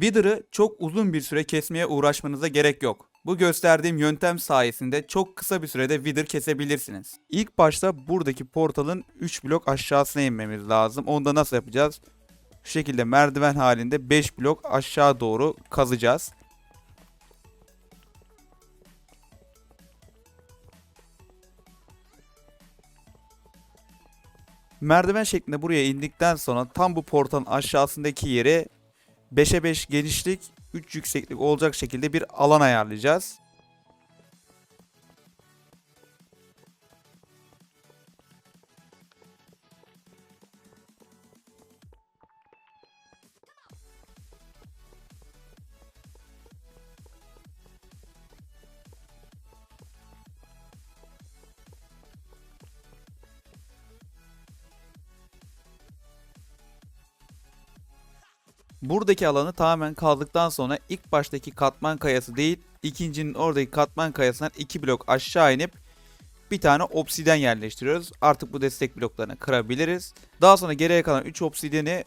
Wither'ı çok uzun bir süre kesmeye uğraşmanıza gerek yok. Bu gösterdiğim yöntem sayesinde çok kısa bir sürede Wither kesebilirsiniz. İlk başta buradaki portalın 3 blok aşağısına inmemiz lazım. Onu da nasıl yapacağız? Şu şekilde merdiven halinde 5 blok aşağı doğru kazacağız. Merdiven şeklinde buraya indikten sonra tam bu portalın aşağısındaki yere 5'e 5 genişlik, 3 yükseklik olacak şekilde bir alan ayarlayacağız. Buradaki alanı tamamen kaldıktan sonra ilk baştaki katman kayası değil, ikincinin oradaki katman kayasından iki blok aşağı inip bir tane obsidyen yerleştiriyoruz. Artık bu destek bloklarını kırabiliriz. Daha sonra geriye kalan 3 obsidyeni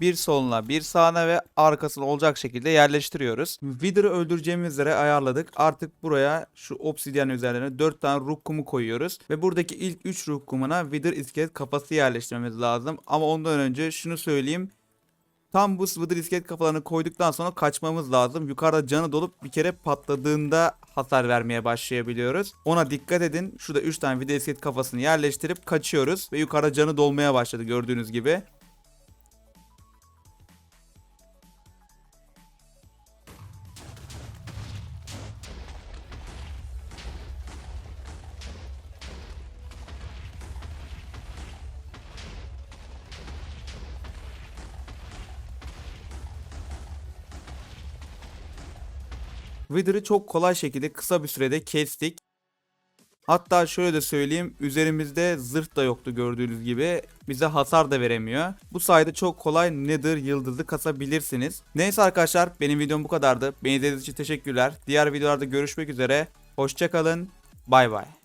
bir soluna, bir sağına ve arkasına olacak şekilde yerleştiriyoruz. Wither'ı öldüreceğimiz yere ayarladık. Artık buraya şu obsidyen üzerlerine 4 tane ruh kumu koyuyoruz. Ve buradaki ilk 3 ruh kumuna Wither iskelet kafası yerleştirmemiz lazım. Ama ondan önce şunu söyleyeyim. Tam bu Wither iskelet kafalarını koyduktan sonra kaçmamız lazım. Yukarıda canı dolup bir kere patladığında hasar vermeye başlayabiliyoruz. Ona dikkat edin. Şurada 3 tane Wither iskelet kafasını yerleştirip kaçıyoruz. Ve yukarıda canı dolmaya başladı gördüğünüz gibi. Wither'ı çok kolay şekilde kısa bir sürede kestik. Hatta şöyle de söyleyeyim üzerimizde zırh da yoktu gördüğünüz gibi. Bize hasar da veremiyor. Bu sayede çok kolay Nether yıldızı kasabilirsiniz. Neyse arkadaşlar benim videom bu kadardı. Beni izlediğiniz için teşekkürler. Diğer videolarda görüşmek üzere. Hoşçakalın. Bay bay.